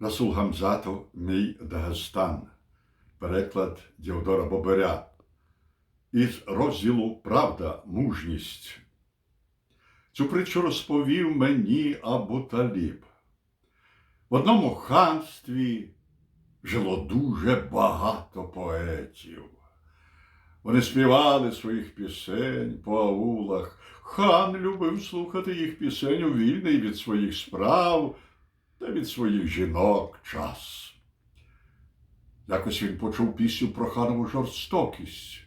Расул Гамзатов Мій Дагестан. Переклад Діодора Боберя. Із розділу Правда, мужність. Цю притчу розповів мені Абу Таліб. В одному ханстві жило дуже багато поетів. Вони співали своїх пісень по аулах. Хан любив слухати їх пісень у вільний від своїх справ та від своїх жінок час. Якось він почув пісню про ханову жорстокість,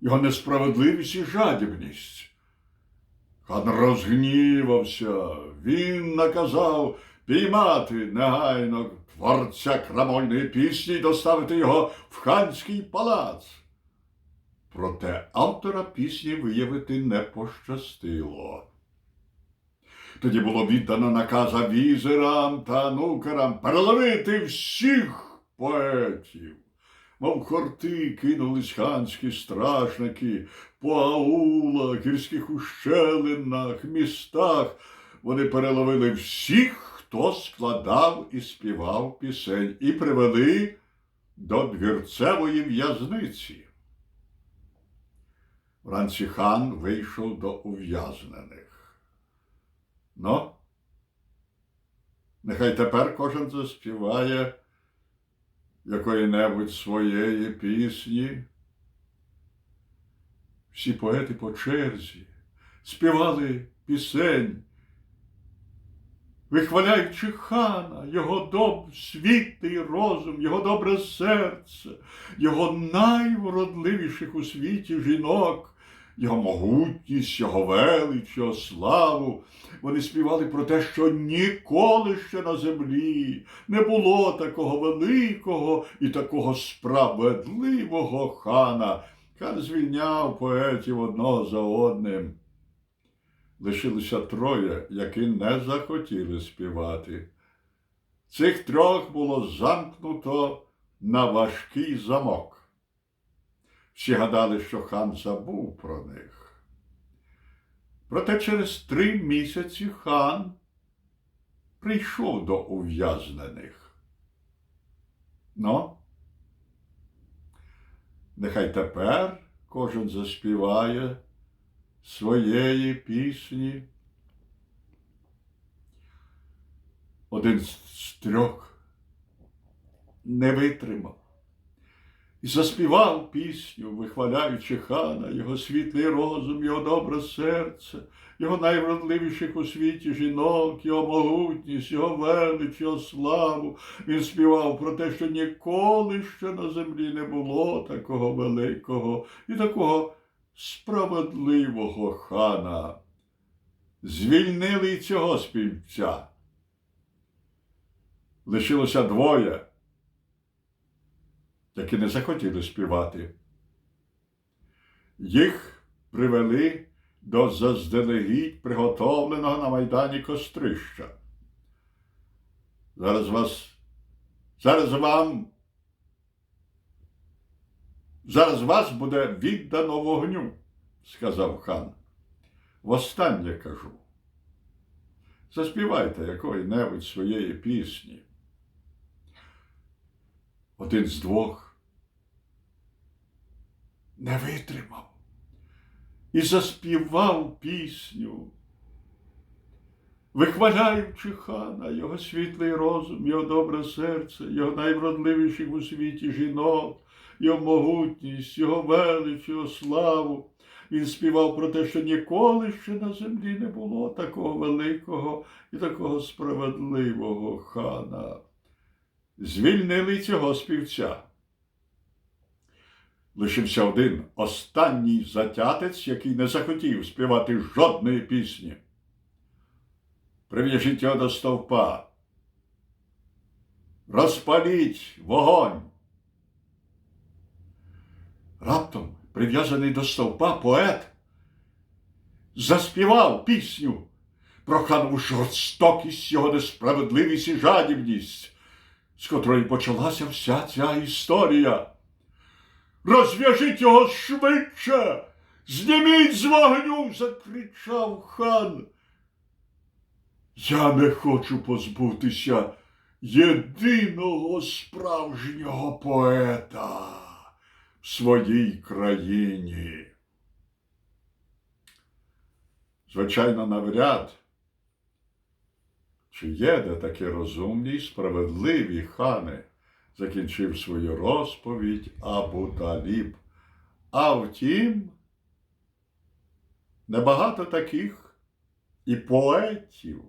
його несправедливість і жадібність. Хан розгнівався, він наказав піймати негайно творця крамольної пісні і доставити його в ханський палац. Проте автора пісні виявити не пощастило. Тоді було віддано наказ візерам та нукерам переловити всіх поетів. Мов хорти кинулись ханські стражники по аулах, гірських ущелинах, містах. Вони переловили всіх, хто складав і співав пісень, і привели до двірцевої в'язниці. Вранці хан вийшов до ув'язнених. Ну, нехай тепер кожен заспіває якої-небудь своєї пісні. Всі поети по черзі співали пісень, вихваляючи хана, його доб, світлий розум, його добре серце, його найвродливіших у світі жінок, його могутність, його велич, його славу. Вони співали про те, що ніколи ще на землі не було такого великого і такого справедливого хана. Хан звільняв поетів одного за одним. Лишилося троє, які не захотіли співати. Цих трьох було замкнуто на важкий замок. Всі гадали, що хан забув про них. Проте через три місяці хан прийшов до ув'язнених. Ну, нехай тепер кожен заспіває своєї пісні. Один з трьох не витримав і заспівав пісню, вихваляючи хана, його світлий розум, його добре серце, його найвродливіших у світі жінок, його могутність, його велич, його славу. Він співав про те, що ніколи ще на землі не було такого великого і такого справедливого хана. Звільнили й цього співця. Лишилося двоє які не захотіли співати. Їх привели до заздалегідь приготовленого на майдані кострища. Зараз вас, зараз вам, зараз вас буде віддано вогню, сказав хан. Востаннє кажу. Заспівайте якої-небудь своєї пісні один з двох не витримав і заспівав пісню, вихваляючи хана, його світлий розум, його добре серце, його найвродливіших у світі жінок, його могутність, його велич, його славу. Він співав про те, що ніколи ще на землі не було такого великого і такого справедливого хана звільнили цього співця. Лишився один останній затятець, який не захотів співати жодної пісні. Прив'яжіть його до стовпа. Розпаліть вогонь. Раптом, прив'язаний до стовпа, поет заспівав пісню про жорстокість, його несправедливість і жадібність з котрої почалася вся ця історія. Розв'яжіть його швидше, зніміть з вогню, закричав хан. Я не хочу позбутися єдиного справжнього поета в своїй країні. Звичайно, навряд, чи є де такі розумні й справедливі хани, закінчив свою розповідь Абу Таліб. А втім, небагато таких і поетів.